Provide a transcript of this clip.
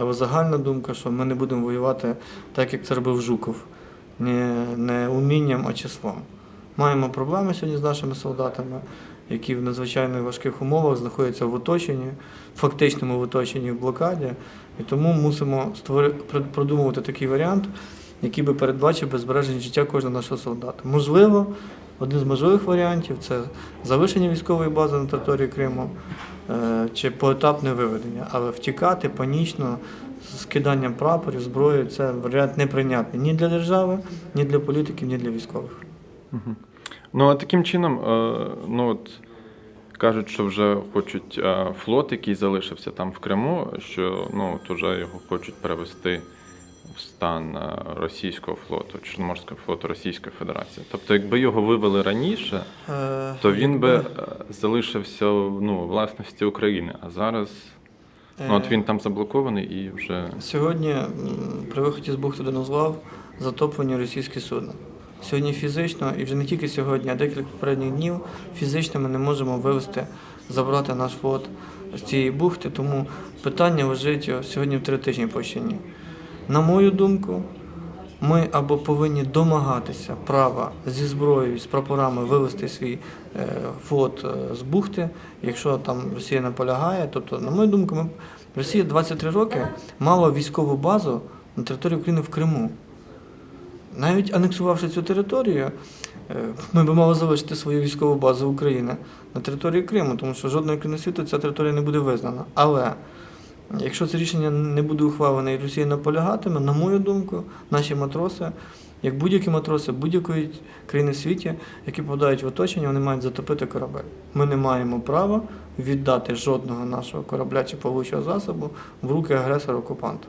Але загальна думка, що ми не будемо воювати так, як це робив Жуков, не, не умінням, а числом. Маємо проблеми сьогодні з нашими солдатами, які в надзвичайно важких умовах знаходяться в оточенні, фактичному в оточенні в блокаді. І тому мусимо створи- прид- продумувати такий варіант, який би передбачив би збереження життя кожного нашого солдата. Можливо, один з можливих варіантів це залишення військової бази на території Криму е, чи поетапне виведення. Але втікати панічно з киданням прапорів, зброї це варіант неприйнятний ні для держави, ні для політиків, ні для військових. Ну, а таким чином, е, ну от кажуть, що вже хочуть е, флот, який залишився там в Криму, що ну от уже його хочуть перевести в стан е, російського флоту, Чорноморського флоту Російської Федерації. Тобто, якби його вивели раніше, Е, то він би якби, е, залишився ну, власності України. А зараз ну, от він там заблокований і вже Сьогодні при виході з бухти Донозвав затоплені російські судна. Сьогодні фізично, і вже не тільки сьогодні, а декілька попередніх днів фізично ми не можемо вивести, забрати наш флот з цієї бухти, тому питання лежить сьогодні в теоретичній площині. На мою думку, ми або повинні домагатися права зі зброєю, з прапорами вивести свій е, флот е, з бухти, якщо там Росія наполягає. Тобто, на мою думку, ми, Росія 23 роки мала військову базу на території України в Криму. Навіть анексувавши цю територію, е, ми б мали залишити свою військову базу України на території Криму, тому що жодної країни світу ця територія не буде визнана. Але якщо це рішення не буде ухвалене і Росія наполягатиме, на мою думку, наші матроси, як будь-які матроси будь-якої країни в світі, які попадають в оточення, вони мають затопити корабель. Ми не маємо права віддати жодного нашого корабля чи плавучого засобу в руки агресора окупанта.